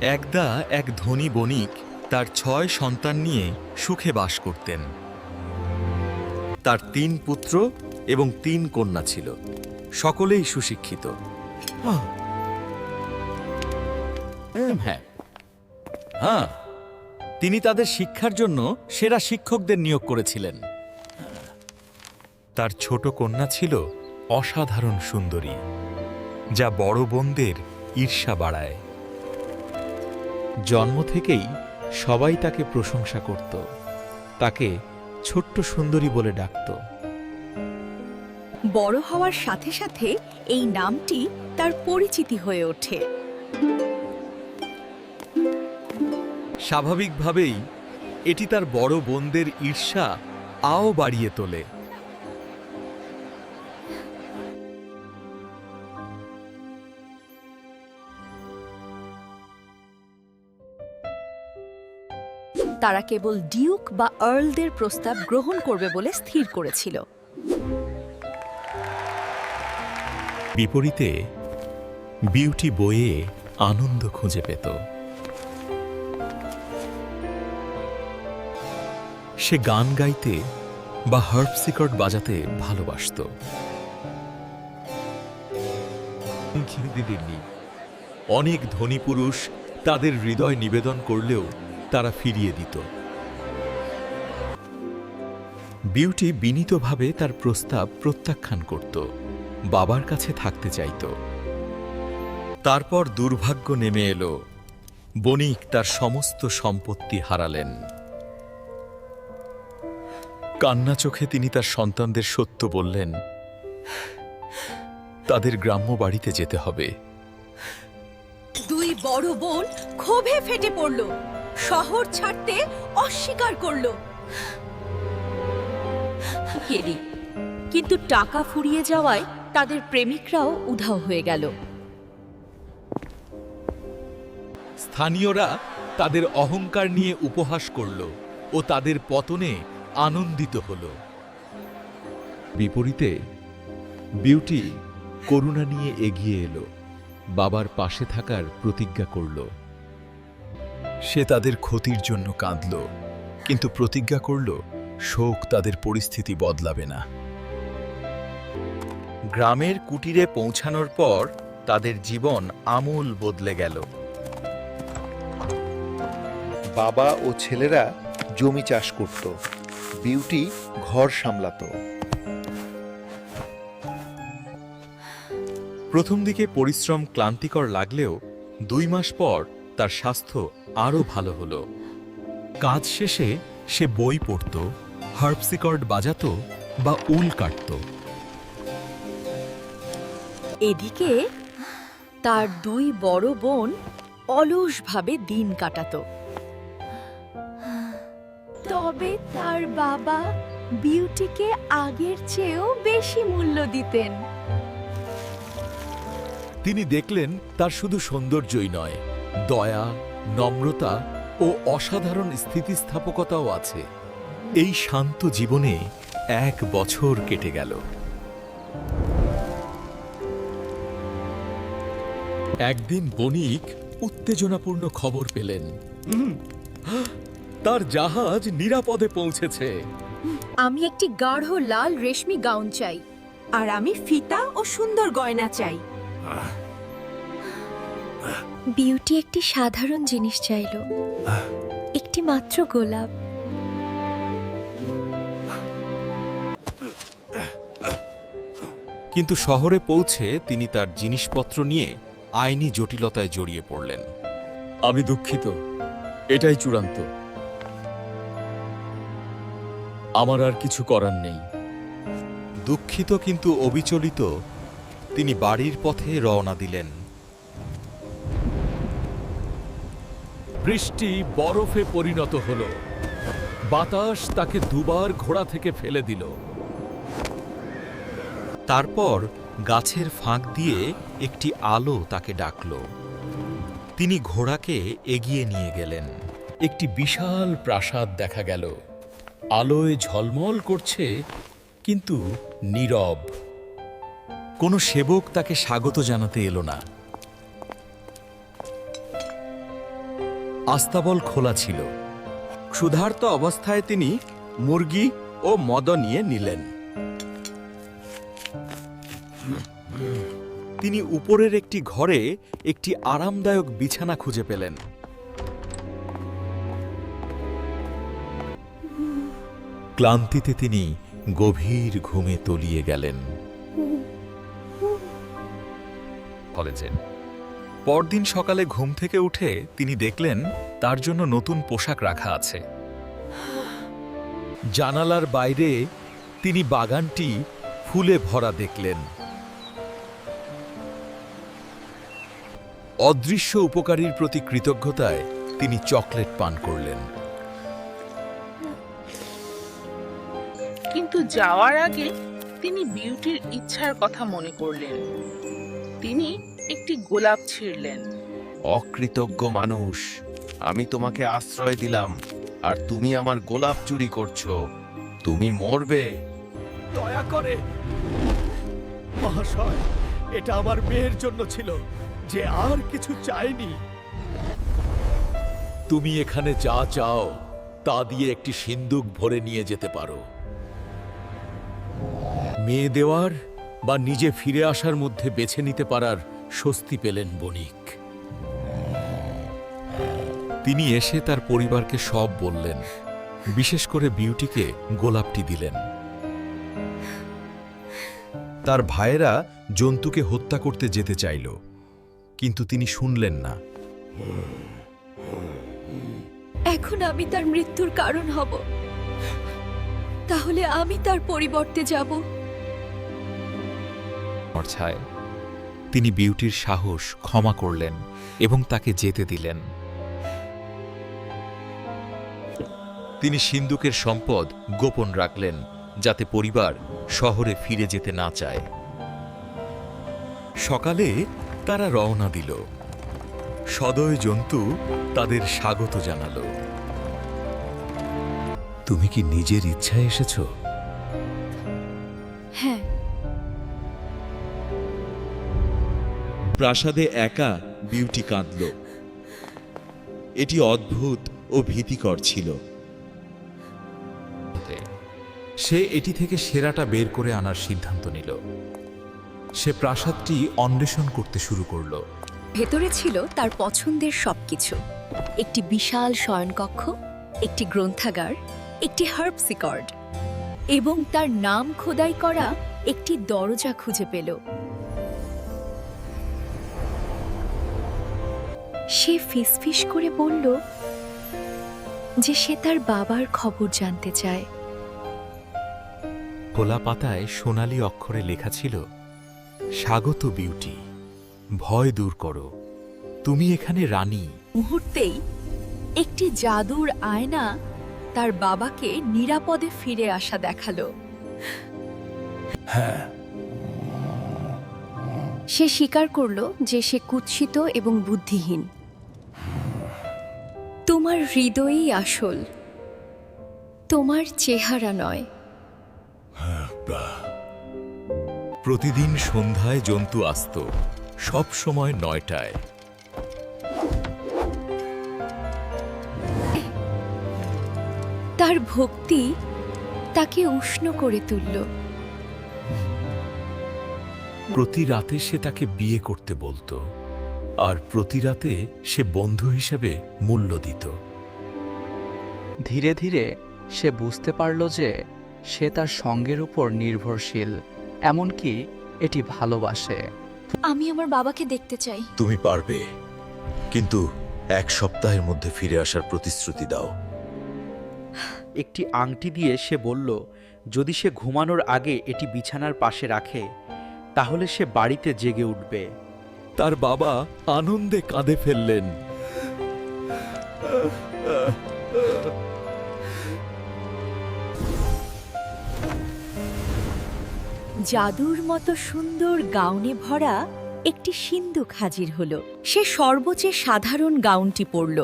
একদা এক ধনী বণিক তার ছয় সন্তান নিয়ে সুখে বাস করতেন। তার তিন পুত্র এবং তিন কন্যা ছিল। সকলেই সুশিক্ষিত। হ্যাঁ। হ্যাঁ। তিনি তাদের শিক্ষার জন্য সেরা শিক্ষকদের নিয়োগ করেছিলেন। তার ছোট কন্যা ছিল অসাধারণ সুন্দরী যা বড় বোনদের ঈর্ষা বাড়ায়। জন্ম থেকেই সবাই তাকে প্রশংসা করত। তাকে ছোট্ট সুন্দরী বলে ডাকত। বড় হওয়ার সাথে সাথে এই নামটি তার পরিচিতি হয়ে ওঠে। স্বাভাবিকভাবেই এটি তার বড় বোনদের ঈর্ষা আও বাড়িয়ে তোলে। তারা কেবল ডিউক বা আর্লদের প্রস্তাব গ্রহণ করবে বলে স্থির করেছিল। বিপরীতে, বিউটি বইয়ে আনন্দ খুঁজে পেত। সে গান গাইতে বা হার্পসিকর্ড বাজাতে ভালোবাসত। অনেক ধনী পুরুষ তাদের হৃদয় নিবেদন করলেও তারা ফিরিয়ে দিত। বিউটি বিনীতভাবে তার প্রস্তাব প্রত্যাখ্যান করত, বাবার কাছে থাকতে চাইত। তারপর দুর্ভাগ্য নেমে এলো, বণিক তার সমস্ত সম্পত্তি হারালেন। কান্না চোখে তিনি তার সন্তানদের সত্য বললেন, তাদের গ্রাম্য বাড়িতে যেতে হবে। দুই বড় বোন ক্ষোভে ফেটে পড়ল। শহর ছাড়তে অস্বীকার করল। কেরি কিন্তু টাকা ফুরিয়ে যাওয়ায় তাদের প্রেমিকরাও উধাও হয়ে গেল। স্থানীয়রা তাদের অহংকার নিয়ে উপহাস করল ও তাদের পতনে আনন্দিত হল। বিপরীতে, বিউটি করুণা নিয়ে এগিয়ে এলো, বাবার পাশে থাকার প্রতিজ্ঞা করল। সে তাদের ক্ষতির জন্য কাঁদল, কিন্তু প্রতিজ্ঞা করল, শোক তাদের পরিস্থিতি বদলাবে না। গ্রামের কুটিরে পৌঁছানোর পর তাদের জীবন আমূল বদলে গেল। বাবা ও ছেলেরা জমি চাষ করত, বিউটি ঘর সামলাতো। প্রথম দিকে পরিশ্রম ক্লান্তিকর লাগলেও দুই মাস পর তার স্বাস্থ্য আরও ভালো হলো। কাজ শেষে সে বই পড়ত হার্পসিকর্ড বাজাতো বা উল কাটত। এদিকে তার দুই বড় বোন অলসভাবে দিন কাটাতো। তবে তার বাবা বিউটিকে আগের চেয়েও বেশি মূল্য দিতেন। তিনি দেখলেন তার শুধু সৌন্দর্যই নয় দয়া নম্রতা ও অসাধারণ স্থিতিস্থাপকতাও আছে। এই শান্ত জীবনে এক বছর কেটে গেল। একদিন বণিক উত্তেজনাপূর্ণ খবর পেলেন। তার জাহাজ নিরাপদে পৌঁছেছে। আমি একটি গাঢ় লাল রেশমি গাউন চাই। আর আমি ফিতা ও সুন্দর গয়না চাই। বিউটি একটি সাধারণ জিনিস চাইল। একটি মাত্র গোলাপ। কিন্তু শহরে পৌঁছে তিনি তার জিনিসপত্র নিয়ে আইনি জটিলতায় জড়িয়ে পড়লেন। আমি দুঃখিত। এটাই চূড়ান্ত। আমার আর কিছু করার নেই। দুঃখিত কিন্তু অবিচলিত তিনি বাড়ির পথে রওনা দিলেন। বৃষ্টি বরফে পরিণত হল। বাতাস তাকে দুবার ঘোড়া থেকে ফেলে দিল। তারপর গাছের ফাঁক দিয়ে একটি আলো তাকে ডাকল। তিনি ঘোড়াকে এগিয়ে নিয়ে গেলেন। একটি বিশাল প্রাসাদ দেখা গেল। আলোয় ঝলমল করছে, কিন্তু নীরব। কোনো সেবক তাকে স্বাগত জানাতে এলো না। আস্তাবল খোলা ছিল। ক্ষুধার্ত অবস্থায় তিনি মুরগি ও মদ নিয়ে নিলেন। তিনি উপরের একটি ঘরে একটি আরামদায়ক বিছানা খুঁজে পেলেন। ক্লান্তিতে তিনি গভীর ঘুমে তলিয়ে গেলেন। কলেজে পরদিন সকালে ঘুম থেকে উঠে তিনি দেখলেন তার জন্য নতুন পোশাক রাখা আছে। জানালার বাইরে তিনি বাগানটি ফুলে ভরা দেখলেন। অদৃশ্য উপকারীর প্রতি কৃতজ্ঞতায় তিনি চকলেট পান করলেন। কিন্তু যাওয়ার আগে তিনি বিউটির ইচ্ছার কথা মনে করলেন। তিনি একটি গোলাপ ছিঁড়লেন। অকৃতজ্ঞ মানুষ আমি তোমাকে আশ্রয় দিলাম আর তুমি আমার গোলাপ চুরি করছ। তুমি মরবে। দয়া করে। মহাশয় এটা আমার মেয়ের জন্য ছিল যে আর কিছু চাইনি তুমি এখানে যা চাও তা দিয়ে একটি সিন্দুক ভরে নিয়ে যেতে পারো। মেয়ে দেওয়ার বা নিজে ফিরে আসার মধ্যে বেছে নিতে পারার স্বস্তি পেলেন বণিক। তিনি এসে তার পরিবারকে সব বললেন বিশেষ করে বিউটিকে গোলাপটি দিলেন। তার ভাইয়েরা জন্তুকে হত্যা করতে যেতে চাইল কিন্তু তিনি শুনলেন না। এখন আমি তার মৃত্যুর কারণ হব। তাহলে আমি তার পরিবর্তে যাব। মর্ছায়। তিনি বিউটির সাহস ক্ষমা করলেন এবং তাকে যেতে দিলেন। তিনি সিন্ধুকের সম্পদ গোপন রাখলেন যাতে পরিবার শহরে ফিরে যেতে না চায়। সকালে তারা রওনা দিল। সদয় জন্তু তাদের স্বাগত জানালো। তুমি কি নিজের ইচ্ছায় এসেছ? প্রাসাদে একা বিউটি কাঁদল। এটি অদ্ভুত ও ভীতিকর ছিল। সে এটি থেকে সেরাটা বের করে আনার সিদ্ধান্ত নিল। সে প্রাসাদটি অন্বেষণ করতে শুরু করল। ভেতরে ছিল তার পছন্দের সবকিছু। একটি বিশাল শয়নকক্ষ একটি গ্রন্থাগার একটি হার্বসিকর্ড এবং তার নাম খোদাই করা একটি দরজা খুঁজে পেল। সে ফিসফিস করে বলল যে সে তার বাবার খবর জানতে চায়। খোলা পাতায় সোনালি অক্ষরে লেখা ছিল স্বাগত বিউটি ভয় দূর করো তুমি এখানে রানী। মুহূর্তেই একটি জাদুর আয়না তার বাবাকে নিরাপদে ফিরে আসা দেখাল। সে স্বীকার করল যে সে কুৎসিত এবং বুদ্ধিহীন। তোমার হৃদয়ই আসল। তোমার চেহারা নয়। প্রতিদিন সন্ধ্যায় জন্তু আসত সব সময় নয়টায়। তার ভক্তি তাকে উষ্ণ করে তুলল। প্রতি রাতে সে তাকে বিয়ে করতে বলতো। আর প্রতি রাতে সে বন্ধু হিসেবে মূল্য দিত। ধীরে ধীরে সে বুঝতে পারল যে সে তার সঙ্গের উপর নির্ভরশীল এমনকি এটি ভালোবাসে। আমি আমার বাবাকে দেখতে চাই। তুমি পারবে কিন্তু এক সপ্তাহের মধ্যে ফিরে আসার প্রতিশ্রুতি দাও। একটি আংটি দিয়ে সে বলল যদি সে ঘুমানোর আগে এটি বিছানার পাশে রাখে তাহলে সে বাড়িতে জেগে উঠবে। তার বাবা আনন্দে কাঁদে ফেললেন। জাদুর মতো সুন্দর গাউনে ভরা একটি সিন্দুক হাজির হলো। সে সর্বোচ্চ সাধারণ গাউনটি পরল।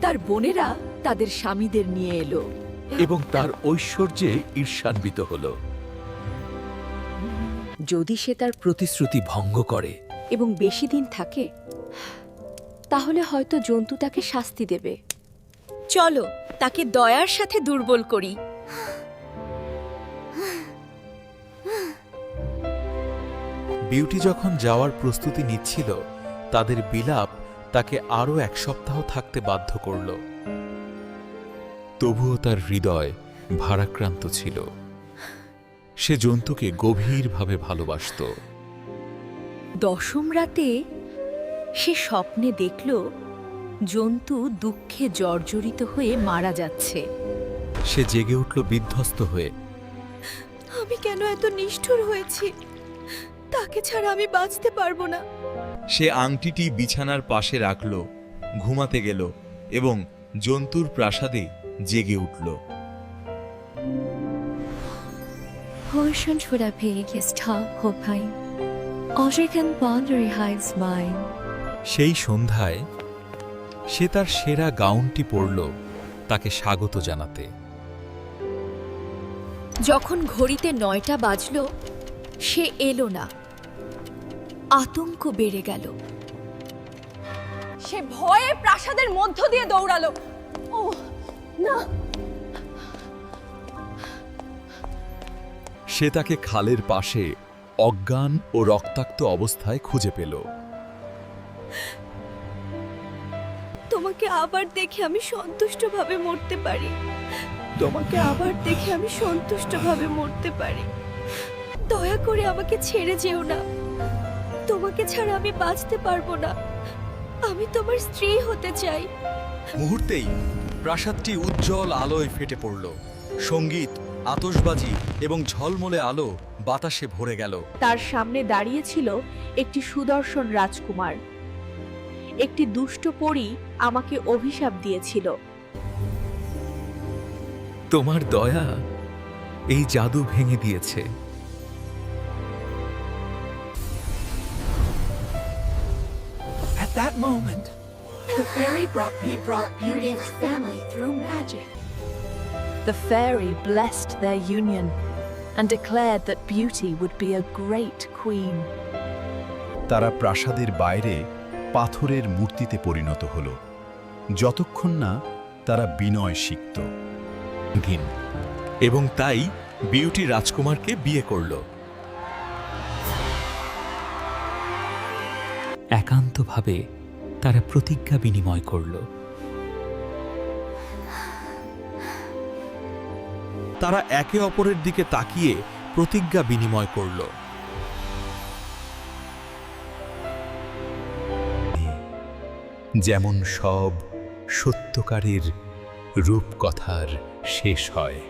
তার বোনেরা তাদের স্বামীদের নিয়ে এলো। এবং তার ঐশ্বর্যে ঈর্ষান্বিত হল। যদি সে তার প্রতিশ্রুতি ভঙ্গ করে। এবং বেশি দিন থাকে তাহলে হয়তো জন্তু তাকে শাস্তি দেবে। চলো তাকে দয়ার সাথে দুর্বল করি। বিউটি যখন যাওয়ার প্রস্তুতি নিচ্ছিল তাদের বিলাপ তাকে আরও এক সপ্তাহ থাকতে বাধ্য করল। তবুও তার হৃদয় ভারাক্রান্ত ছিল। সে জন্তুকে গভীরভাবে ভালোবাসত। দশম রাতে সে স্বপ্নে দেখল জন্তু দুঃখে জর্জরিত হয়ে মারা যাচ্ছে। সে জেগে উঠল বিধ্বস্ত হয়ে। আমি কেন এত নিষ্ঠুর হয়েছি? তাকে ছাড়া আমি বাঁচতে পারব না। সে আংটিটি বিছানার পাশে রাখল ঘুমাতে গেল এবং জন্তুর প্রাসাদে জেগে উঠল। Mine. সেই সন্ধ্যায় সে তার সেরা গাউনটি পরল তাকে স্বাগত জানাতে। যখন ঘড়িতে নয়টা বাজল সে এলো না। আতঙ্ক বেড়ে গেল। সে ভয়ে প্রাসাদের মধ্য দিয়ে দৌড়ালো। সে তাকে খালের পাশে অজ্ঞান ও রক্তাক্ত অবস্থায় খুঁজে পেল। তোমাকে আবার দেখে আমি সন্তুষ্টভাবে মরতে পারি। তোমাকে আবার দেখে আমি সন্তুষ্টভাবে মরতে পারি। দয়া করে আমাকে ছেড়ে যেও না। তোমাকে ছাড়া আমি বাঁচতে পারব না। আমি তোমার স্ত্রী হতে চাই। মুহূর্তেই প্রাসাদটি উজ্জ্বল আলোয় ফেটে পড়ল। সংগীত আতশবাজি এবং ঝলমলে আলো বাতাসে ভরে গেল। তার সামনে দাঁড়িয়েছিল একটি সুদর্শন রাজকুমার। একটি দুষ্ট পরী আমাকে অভিশাপ দিয়েছিল। তোমার দয়া এই জাদু ভেঙে দিয়েছে। At that moment, the fairy brought me brought Beauty's family through magic. The fairy blessed their union and declared that Beauty would be a great queen. তারা প্রাসাদের বাইরে পাথরের মূর্তিতে পরিণত হল যতক্ষণ না তারা বিনয় শিখত ঘিন এবং তাই বিউটি রাজকুমারকে বিয়ে করল একান্তভাবে তারা প্রতিজ্ঞা বিনিময় করল। তারা একে অপরের দিকে তাকিয়ে প্রতিজ্ঞা বিনিময় করল। যেমন সব সত্যকারের রূপকথার শেষ হয়।